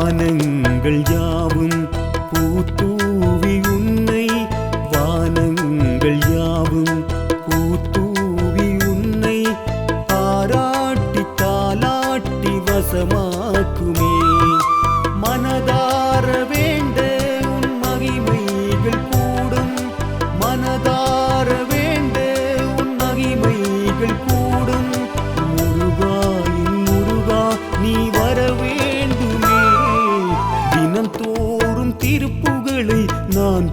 ஞானங்கள் யாவும்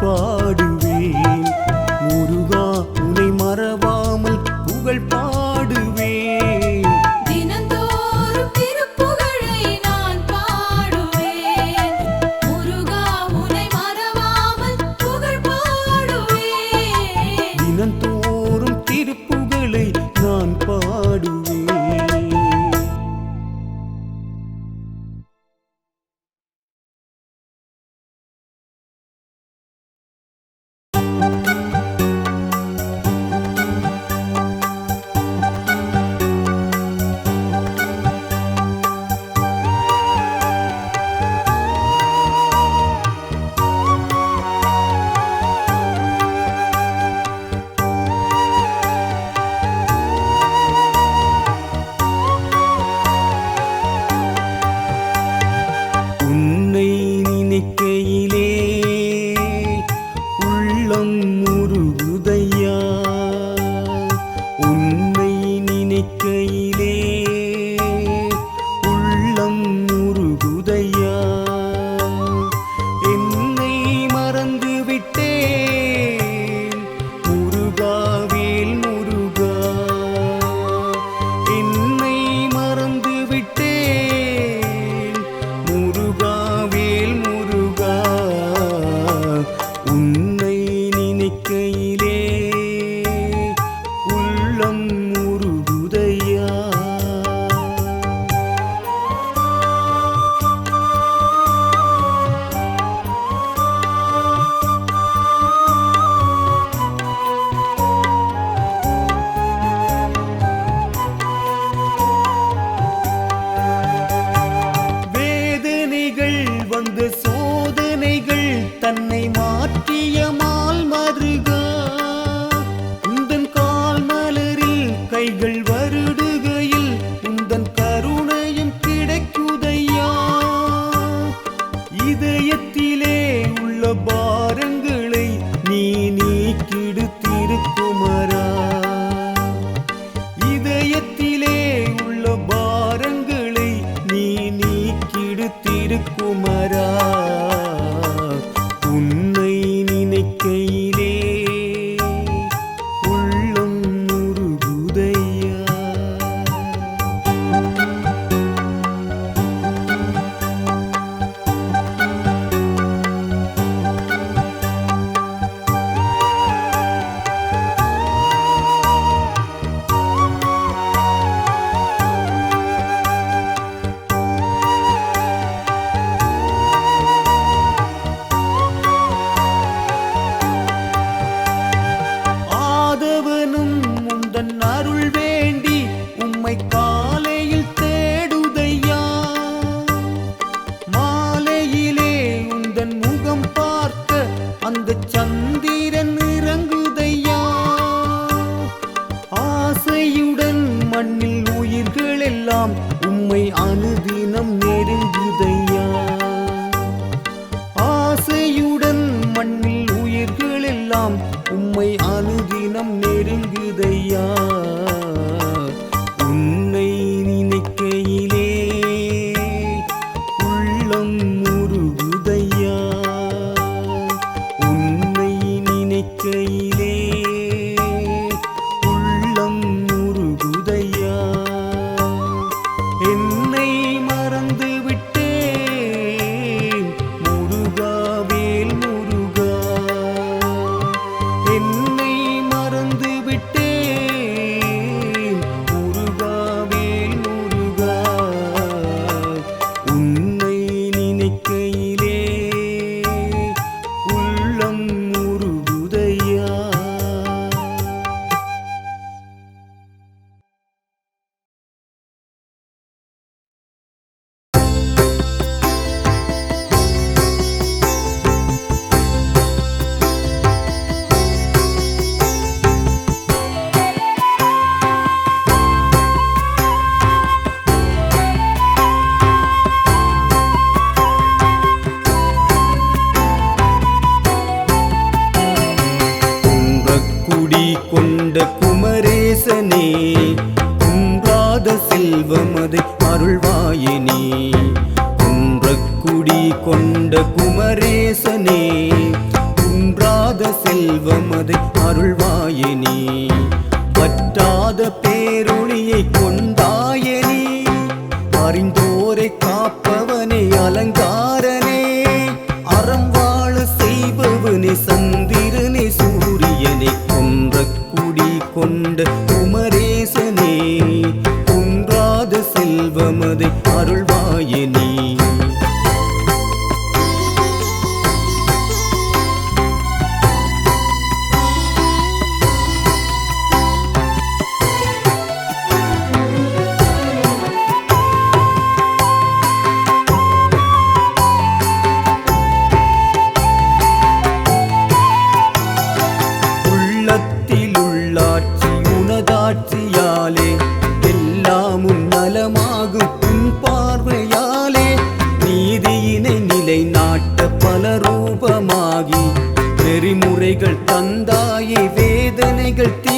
பாடு குடி கொண்ட குமரேசனே குன்றாத செல்வம் அதை அருள்வாயினே. குன்ற குடி கொண்ட குமரேசனே குன்றாத செல்வம் அதை அருள்வாயினே. வற்றாத பேரொழியை கொண்டாயனே அறிந்தோரை காப்ப அவமதை அருள்வாயே நீ. நெறிமுறைகள் தந்தாயே வேதனைகள் தீ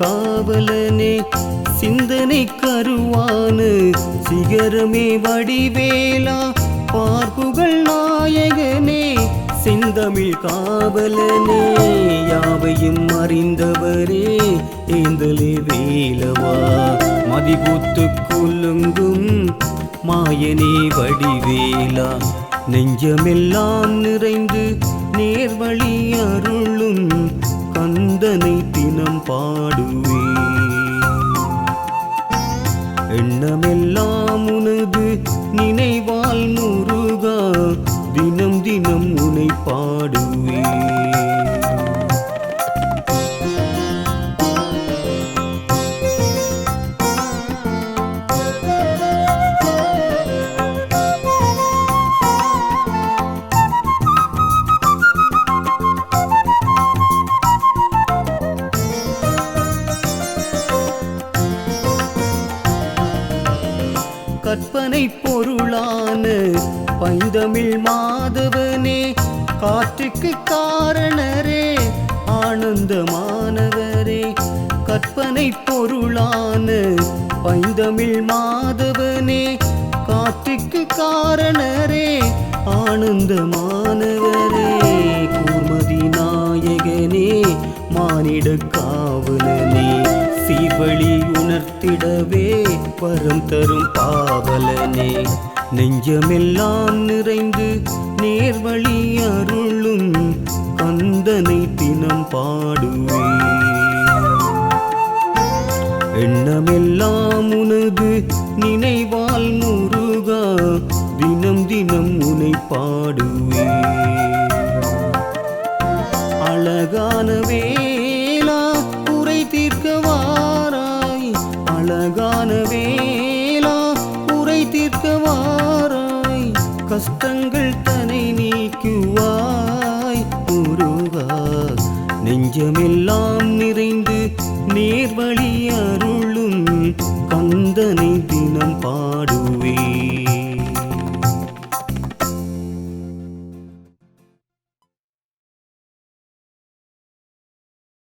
காவலனே சிந்தனை கருவான சிகரமே வடிவேலா பார்ப்புகள் நாயகனே செந்தமிழ் காவலனே யாவையும் அறிந்தவரே ஏந்தலே வேலவா மதிபூத்து குலுங்கும் மாயனே வடிவேலா நெஞ்சமெல்லாம் நிறைந்து நேர்வழி அருளும் கந்தனை தினம் பாடுவே எண்ணமெல்லாம் உனது நினைவால் முருகா தினம் தினம் உனை பாடுவே பொருளான பைந்தமிழ் மாதவனே காற்றுக்கு காரணரே ஆனந்தமானவரே. கூர்மதி நாயகனே மானிட காவலனே சீவழி உணர்த்திடவே வரம் தரும் பாவலனே. நெஞ்சமெல்லாம் நிறைந்து நேர்வழி அருளும் கந்தனை தினம் பாடுவே எண்ணமெல்லாம் உனது நினைவால் முருகா தினம் தினம் உனை பாடுவே அழகானவே நேர்வழி